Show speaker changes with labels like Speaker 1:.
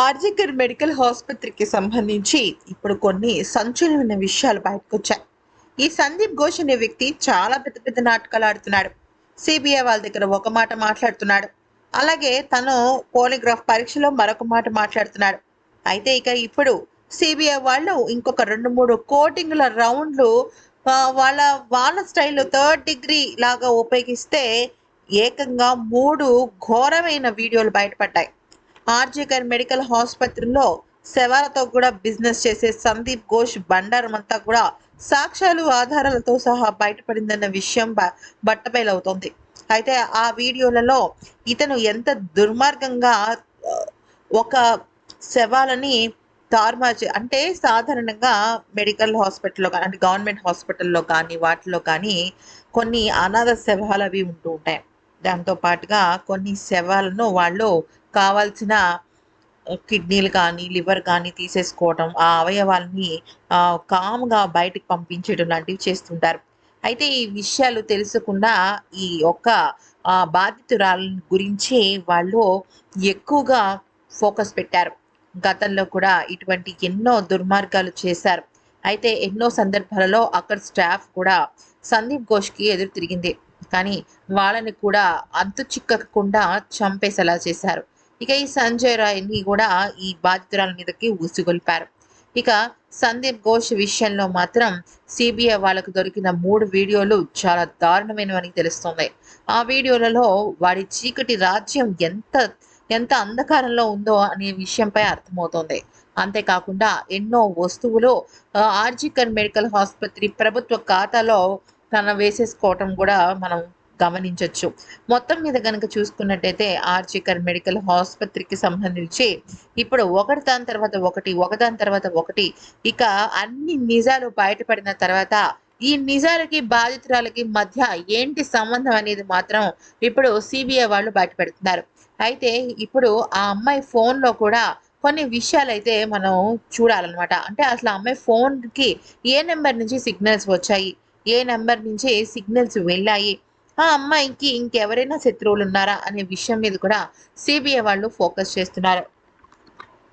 Speaker 1: RG Kar medical ఆసుపత్రికి సంబంధించి ఇప్పుడు కొన్ని సంచలనమైన విషయాలు బయటకు వచ్చాయి ఈ సందీప్ ఘోష్ అనే వ్యక్తి చాలా పెద్ద పెద్ద నాటకాలు ఆడుతున్నాడు. సిబిఐ వాళ్ళ దగ్గర ఒక మాట మాట్లాడుతున్నాడు. అలాగే తను పోలిగ్రాఫ్ పరీక్షలో మరొక మాట మాట్లాడుతున్నాడు. అయితే ఇక ఇప్పుడు సిబిఐ వాళ్ళు ఇంకొక రెండు మూడు కోటింగ్ల రౌండ్లు వాళ్ళ వాళ్ళ స్టైల్లో థర్డ్ డిగ్రీ లాగా ఉపయోగిస్తే ఏకంగా మూడు ఘోరమైన వీడియోలు బయటపడ్డాయి. ఆర్జేకర్ మెడికల్ ఆసుపత్రిలో శవాలతో కూడా బిజినెస్ చేసే సందీప్ ఘోష్ బండారం అంతా కూడా సాక్ష్యాలు ఆధారాలతో సహా బయటపడిందన్న విషయం బ- బట్టబయలవుతోంది. అయితే ఆ వీడియోలలో ఇతను ఎంత దుర్మార్గంగా ఒక శవాలని తారుమార్చి అంటే సాధారణంగా మెడికల్ హాస్పిటల్లో కానీ అంటే గవర్నమెంట్ హాస్పిటల్లో కానీ వాటిలో కానీ కొన్ని అనాథ శవాలు అవి ఉంటూ ఉంటాయి. దాంతో పాటుగా కొన్ని శవాలను వాళ్ళు కావాల్సిన కిడ్నీలు కానీ లివర్ కానీ తీసేసుకోవటం ఆ అవయవాల్ని కామ్గా బయటకు పంపించడం లాంటివి చేస్తుంటారు. అయితే ఈ విషయాలు తెలుసుకుండా ఈ ఒక్క బాధితురాల గురించి వాళ్ళు ఎక్కువగా ఫోకస్ పెట్టారు. గతంలో కూడా ఇటువంటి ఎన్నో దుర్మార్గాలు చేశారు. అయితే ఎన్నో సందర్భాలలో అక్కడ స్టాఫ్ కూడా సందీప్ ఘోష్కి ఎదురు తిరిగింది. కానీ వాళ్ళని కూడా అంతు చిక్కకుండా చంపేసేలా చేశారు. ఇక ఈ సంజయ్ రాయ్ని కూడా ఈ బాధితురాల మీదకి ఉసిగొల్పారు ఇక సందీప్ ఘోష్ విషయంలో మాత్రం సిబిఐ వాళ్ళకు దొరికిన మూడు వీడియోలు చాలా దారుణమైనవని తెలుస్తుంది. ఆ వీడియోలలో వాడి చీకటి రాజ్యం ఎంత ఎంత అంధకారంలో ఉందో అనే విషయంపై అర్థమవుతోంది. అంతేకాకుండా ఎన్నో వస్తువులు ఆర్జికర్ మెడికల్ ఆసుపత్రి ప్రభుత్వ ఖాతాలో తన వేసేసుకోవటం కూడా మనం గమనించవచ్చు మొత్తం మీద కనుక చూసుకున్నట్టయితే ఆర్చికర్ మెడికల్ ఆసుపత్రికి సంబంధించి ఇప్పుడు ఒకటి దాని తర్వాత ఒకటి ఒకదాని తర్వాత ఒకటి ఇక అన్ని నిజాలు బయటపడిన తర్వాత ఈ నిజాలకి బాధితురాలకి మధ్య ఏంటి సంబంధం అనేది మాత్రం ఇప్పుడు సిబిఐ వాళ్ళు బయటపెడుతున్నారు. అయితే ఇప్పుడు ఆ అమ్మాయి ఫోన్లో కూడా కొన్ని విషయాలు అయితే మనం చూడాలన్నమాట. అంటే అసలు ఆ అమ్మాయి ఫోన్కి ఏ నెంబర్ నుంచి సిగ్నల్స్ వచ్చాయి? ఏ నెంబర్ నుంచే సిగ్నల్స్ వెళ్ళాయి? ఆ అమ్మాయికి ఇంకెవరైనా శత్రువులు ఉన్నారా అనే విషయం మీద కూడా సిబిఐ వాళ్ళు ఫోకస్ చేస్తున్నారు.